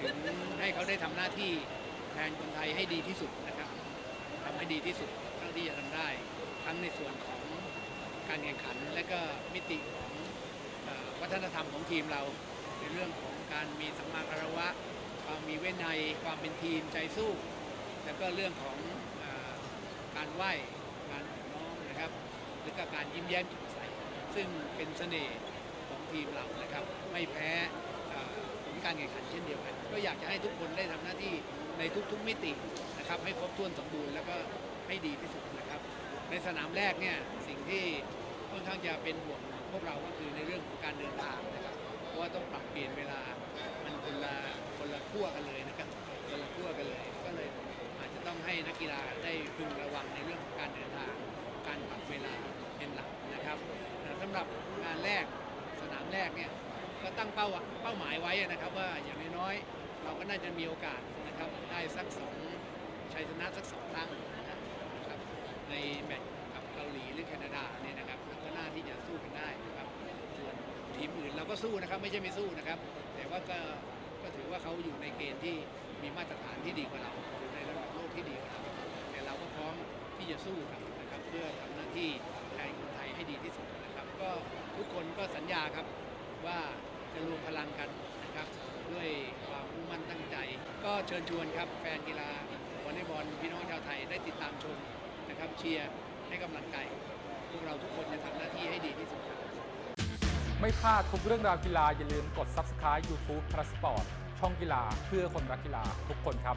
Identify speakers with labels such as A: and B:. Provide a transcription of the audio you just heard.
A: ถึงให้เขาได้ทำหน้าที่แทนคนไทยให้ดีที่สุดนะครับทำให้ดีที่สุดเท่าที่จะทำได้ ทั้งในส่วนของการแข่งขันและก็มิติของวัฒนธรรมของทีมเรา ในเรื่องของการมีสัมมาคารวะ ความมีเว้นในความเป็นทีมใจสู้ แล้วก็เรื่องของอการไหว้การอ่อนน้อมนะครับหรือก็การยิ้มแย้มแจ่มใสซึ่งเป็นเสน่ห์ของทีมเรานะครับ ไม่แพ้ การแข่งขันเช่นเดียวกัน ก็อยากจะให้ทุกคนได้ทำหน้าที่ในทุกๆมิตินะครับให้ครบถ้วนสมบูรณ์แล้วก็ให้ดีที่สุดนะครับ ในสนามแรกเนี่ยสิ่งที่ค่อนข้างจะเป็นห่วงพวกเราก็คือในเรื่องของการเดินทางนะครับเพราะว่าต้องปรับเปลี่ยนเวลามันคนละคนละขั้วกันเลยนะครับคนละขั้วกันเลย ก็เลยอาจจะต้องให้นักกีฬาได้พึงระวังในเรื่องของการเดินทาง การปรับเวลาเป็นหลักนะครับสำหรับงานแรกสนามแรกเนี่ย ก็ตั้งเป้าเป้าหมายไว้นะครับ ว่าอย่างน้อยๆเราก็น่าจะมีโอกาสนะครับได้สักสองชัยชนะสักสองครั้งนะครับในแมตช์กับเกาหลีหรือแคนาดาเนี่ยนะครับก็น่าที่จะสู้กันได้นะครับส่วนทีมอื่นเราก็สู้นะครับไม่ใช่ไม่สู้นะครับ แต่ว่าก็ก็ถือว่าเขาอยู่ในเกณฑ์ที่มีมาตรฐานที่ดีกว่าเราอยู่ในระดับโลกที่ดีกว่าเราแต่เราก็พร้อมที่จะสู้ครับนะครับ เพื่อทำหน้าที่แทนคนไทยให้ดีที่สุดนะครับ ก็ทุกคนก็สัญญาครับ ลังกันนะครับด้วยความมุ่งมั่นตั้งใจ ก็เชิญชวนครับแฟนกีฬาวอลเลย์บอลพี่น้องชาวไทยได้ติดตามชมนะครับเชียร์ให้กำลังใจพวกเราทุกคนจะทำหน้าที่ให้ดีที่สุดครับ
B: ไม่พลาดทุกเรื่องราวกีฬาอย่าลืมกด Subscribe YouTube p l u s Sport ช่องกีฬาเพื่อคนรักกีฬาทุกคนครับ